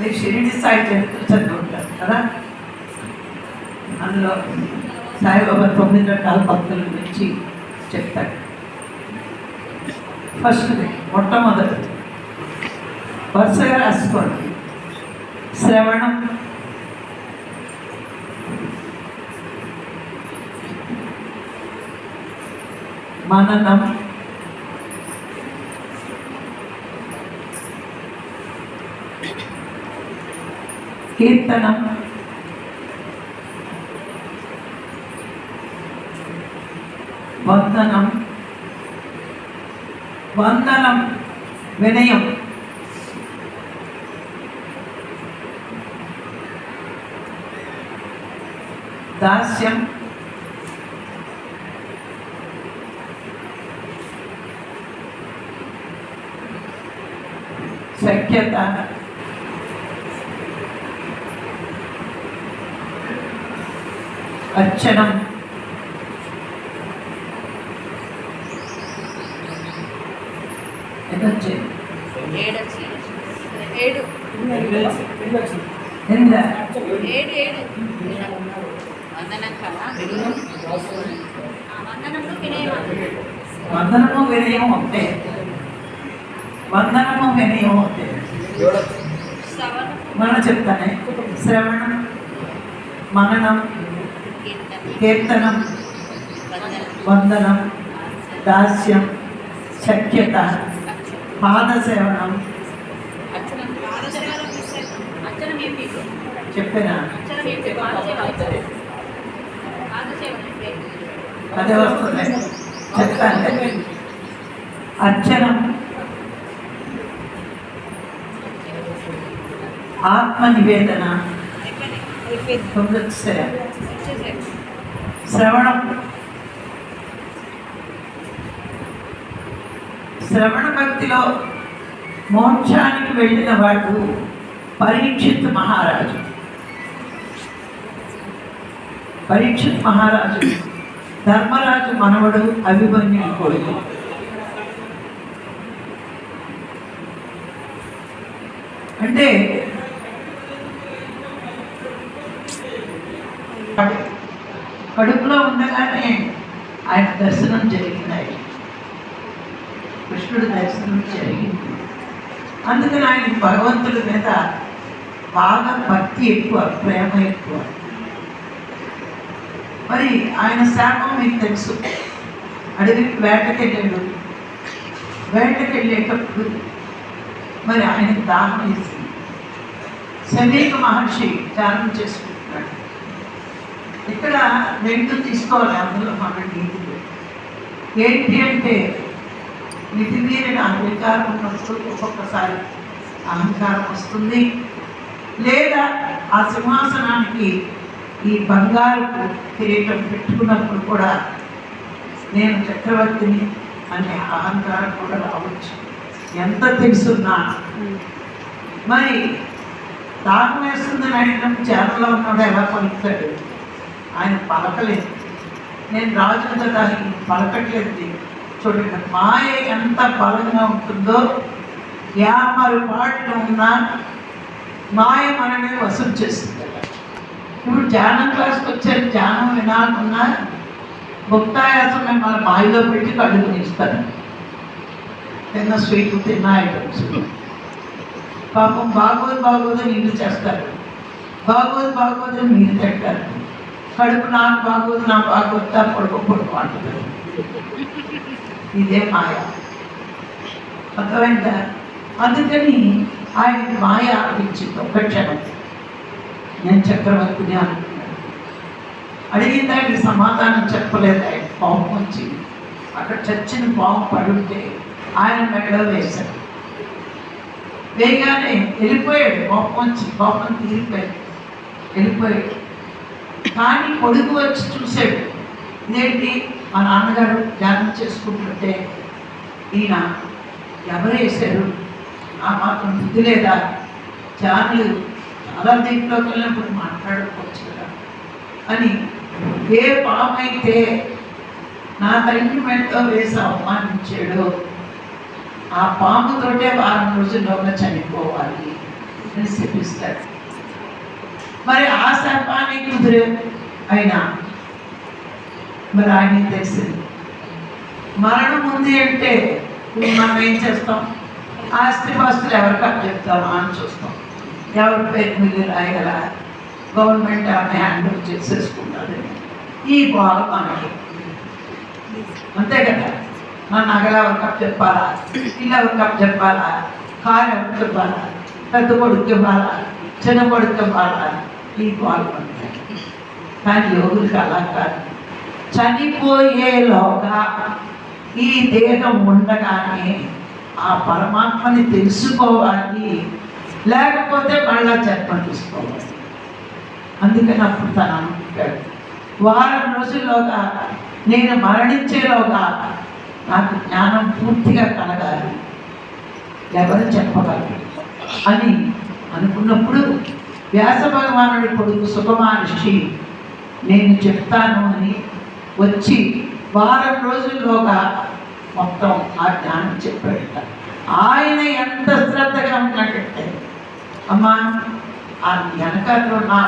మీరు షిరిడి సాయి చరిత్ర చదువుకుంటారు కదా? అందులో సాయిబాబా తొమ్మిది రకాల భక్తుల గురించి చెప్తాడు ఫస్ట్ మొట్టమొదటి వరుసగా రాసుకోండి. శ్రవణం. మననం. కీర్తనం వందనం వందనం వినయం దాస్యం సఖ్యత అర్చనం ఎదొచ్చింది ఏడు వచ్చినాయి. ఏడు ఎందా ఏడు ఏడు వందనం కదా ఆ వినయం వందనము వినయం ఒకటే. వందనము వినయం ఒకటే. మనం చెప్తానే. శ్రవణం మననం కీర్తనం వందనం దాస్యం సఖ్యత పాదసేవనం చెప్పినా? అదే వస్తుంది. చెప్తాను. అర్చనం. ఆత్మ నివేదన శ్రవణం. శ్రవణ భక్తిలో మోక్షానికి వెళ్ళిన వాడు పరీక్షిత్ మహారాజు. పరీక్షిత్ మహారాజు ధర్మరాజు మనవడు అభిమన్యుడు కొడుకు. అంటే కడుపులో ఉండగానే ఆయన దర్శనం జరిగినాయి. కృష్ణుడు దర్శనం జరిగింది. అందుకని ఆయన భగవంతుడి మీద బాగా భక్తి ఎక్కువ ప్రేమ ఎక్కువ. మరి ఆయన శాపం మీకు తెలుసు. అడవికి వేటకెళ్ళాడు. వేటకెళ్ళేటప్పుడు మరి ఆయనకు దాహం వేసింది. సమీక మహర్షి దానం చేసుకుంటారు. ఇక్కడ రెండు తీసుకోవాలి అందులో మన నీతులు ఏంటి అంటే మితిమీరిన అహంకారం ఉన్నప్పుడు ఒక్కొక్కసారి అహంకారం వస్తుంది. లేదా ఆ సింహాసనానికి ఈ బంగారు కిరీటం పెట్టుకున్నప్పుడు కూడా నేను చక్రవర్తిని అనే అహంకారం కూడా రావచ్చు. ఎంత తెలుసున్నా. మరి దాహం వేస్తుందని అడిగినప్పుడు చేతలో ఉన్నాడు ఎలా పలుకుతాడు? ఆయన పలకలేదు. నేను రాజు కదా ఈయన పలకట్లేదు. చూడండి మాయ ఎంత బలంగా ఉంటుందో యాభై పాటలు ఉన్నా మాయ మనల్ని వసూలు చేస్తుంది. ఇప్పుడు ధ్యానం క్లాస్కి వచ్చారు ధ్యానం వినాలన్నా భక్తాయాసం మన మాయలో పెట్టి కడుగు ఇస్తారు తిన్న స్వీట్ తిన్న ఐటమ్స్ పాపం బాగోదు బాగోదు నీళ్ళు చేస్తారు. బాగోదు బాగోదు మీరు తింటారు కడుపు నాకు బాగోదు నా బాగోద్దా పొడుపు పొడుపు అంటారు. ఇదే మాయ. అర్థమైందా? అందుకని ఆయన మాయ అనిపించింది ఒక క్షణం. నేను చక్రవర్తిని అనుకున్నాను. అడిగిన దానికి సమాధానం చెప్పలేదు ఆయన. పాము వచ్చి అక్కడ చచ్చిన పాము పడుంటే ఆయన మెడలో వేశాడు. వేయగానే వెళ్ళిపోయాడు. పాపం వచ్చి పాపం తీరిపోయాడు వెళ్ళిపోయాడు. కానీ కొడుకు వచ్చి చూశాడు. ఇదేంటి? మా నాన్నగారు ధ్యానం చేసుకుంటుంటే ఈయన ఎవరు వేశారు ఆ మాత్రం బుద్ధి లేదా? ధ్యానులు చాలా దీంట్లోకి వెళ్ళినప్పుడు మాట్లాడుకోవచ్చు కదా. అని ఏ పాపైతే నా తండ్రి మెడతో వేసి అవమానించాడో ఆ పాముతోటే వారం రోజుల్లోగా చనిపోవాలి. అని శపిస్తాడు. మరి ఆ సర్పానికి కుదిరే అయినా మరి ఆయన తెలిసింది. మరణం ఉంది అంటే మనం ఏం చేస్తాం? ఆస్తి పాస్తులు ఎవరికి అప్పచెప్తామా అని చూస్తాం. ఎవరి పేరు మీరు రాయగల గవర్నమెంట్ ఆమె హ్యాండ్ ఓవర్ చేసేసుకుంటారు? ఈ గోల మనకి అంతే కదా? మన నగలు ఎవరికి చెప్పాలా? ఇల్లు ఎవరికి చెప్పాలా? కారు ఎవరికి ఇవ్వాలా పెద్ద కొడుకు ఇవ్వాలా చిన్న కొడుకు ఇవ్వాలా ఈ గోల కానీ యోగులకు అలా కాదు. చనిపోయేలోగా ఈ దేహం ఉండగానే ఆ పరమాత్మని తెలుసుకోవాలి. లేకపోతే మళ్ళా జన్మ తీసుకోవాలి అందుకని అప్పుడు తను అనుకుంటాడు. వారం రోజుల్లోగా నేను మరణించేలోగా నాకు జ్ఞానం పూర్తిగా కలగాలి. ఎవరు చెప్పగలరు? అని అనుకున్నప్పుడు వ్యాస భగవానుడి కొడుకు సుఖమహర్షి నేను చెప్తాను అని వచ్చి వారం రోజుల్లోగా మొత్తం ఆ ధ్యానం చెప్పాడట ఆయన ఎంత శ్రద్ధగా ఉన్నాడంటే అమ్మా ఆ వెనకాలలో నా